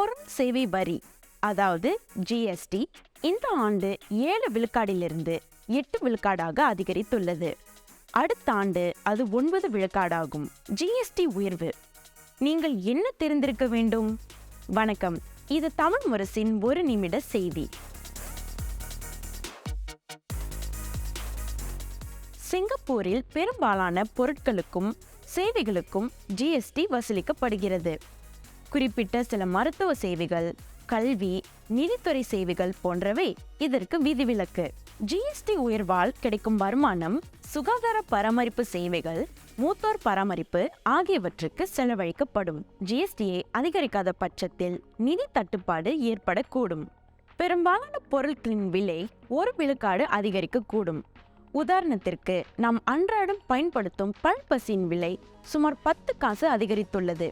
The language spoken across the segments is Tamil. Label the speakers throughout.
Speaker 1: பொருள் சேவை வரி அதாவது ஜிஎஸ்டி இந்த ஆண்டு ஏழு விழுக்காடிலிருந்து எட்டு விழுக்காடாக அதிகரித்துள்ளது. அடுத்த ஆண்டு அது ஒன்பது விழுக்காடாகும். ஜிஎஸ்டி உயர்வு. நீங்கள் என்ன தெரிந்திருக்க வேண்டும்? வணக்கம். இது தமிழ் முரசின் ஒரு நிமிட செய்தி. சிங்கப்பூரில் பெரும்பாலான பொருட்களுக்கும் சேவைகளுக்கும் ஜிஎஸ்டி வசூலிக்கப்படுகிறது. குறிப்பிட்ட சில மருத்துவ சேவைகள் கல்வி நிதித்துறை சேவைகள் போன்றவை இதற்கு விதிவிலக்கு. ஜிஎஸ்டி உயர்வால் கிடைக்கும் வருமானம் சுகாதார பராமரிப்பு சேவைகள் மூத்தோர் பராமரிப்பு ஆகியவற்றுக்கு செலவழிக்கப்படும். ஜிஎஸ்டியை அதிகரிக்காத பட்சத்தில் நிதி தட்டுப்பாடு ஏற்படக்கூடும். பெரும்பாலான பொருட்களின் விலை ஒரு விழுக்காடு அதிகரிக்கக்கூடும். உதாரணத்திற்கு நாம் அன்றாடம் பயன்படுத்தும் பல்பசியின் விலை சுமார் பத்து காசு அதிகரித்துள்ளது.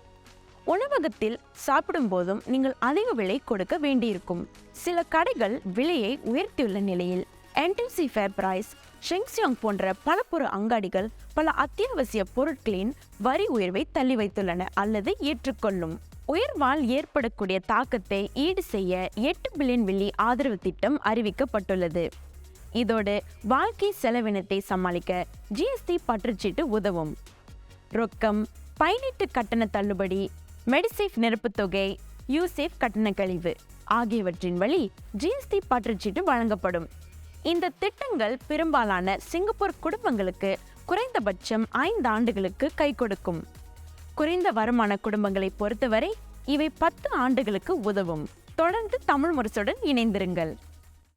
Speaker 1: உணவகத்தில் சாப்பிடும் போதும் நீங்கள் அதிக விலை கொடுக்க வேண்டியிருக்கும். சில கடைகள் விலையை உயர்த்தியுள்ள நிலையில் என்டிசி ஃபேர் பிரைஸ் ஷெங்சியாங் போன்ற பல பொரு அங்காடிகள் பல அத்தியாவசிய பொருட்களின் வரி உயர்வை தள்ளி வைத்துள்ளன அல்லது ஏற்றுக்கொள்ளும். உயர்வால் ஏற்படக்கூடிய தாக்கத்தை ஈடு செய்ய எட்டு பில்லியன் வெள்ளி ஆதரவு திட்டம் அறிவிக்கப்பட்டுள்ளது. இதோடு வாழ்க்கை செலவினத்தை சமாளிக்க ஜிஎஸ்டி பற்றுச்சீட்டு உதவும். ரொக்கம் பயனீட்டு கட்டண தள்ளுபடி மெடிசேஃப் நிரப்புத் தொகை யூசேஃப் கட்டண கழிவு ஆகியவற்றின் வழி ஜிஎஸ்டி பற்றுச்சீட்டு வழங்கப்படும். இந்த திட்டங்கள் பெரும்பாலான சிங்கப்பூர் குடும்பங்களுக்கு குறைந்தபட்சம் ஐந்து ஆண்டுகளுக்கு கை கொடுக்கும். குறைந்த வருமான குடும்பங்களை பொறுத்தவரை இவை பத்து ஆண்டுகளுக்கு உதவும். தொடர்ந்து தமிழ் முரசுடன் இணைந்திருங்கள்.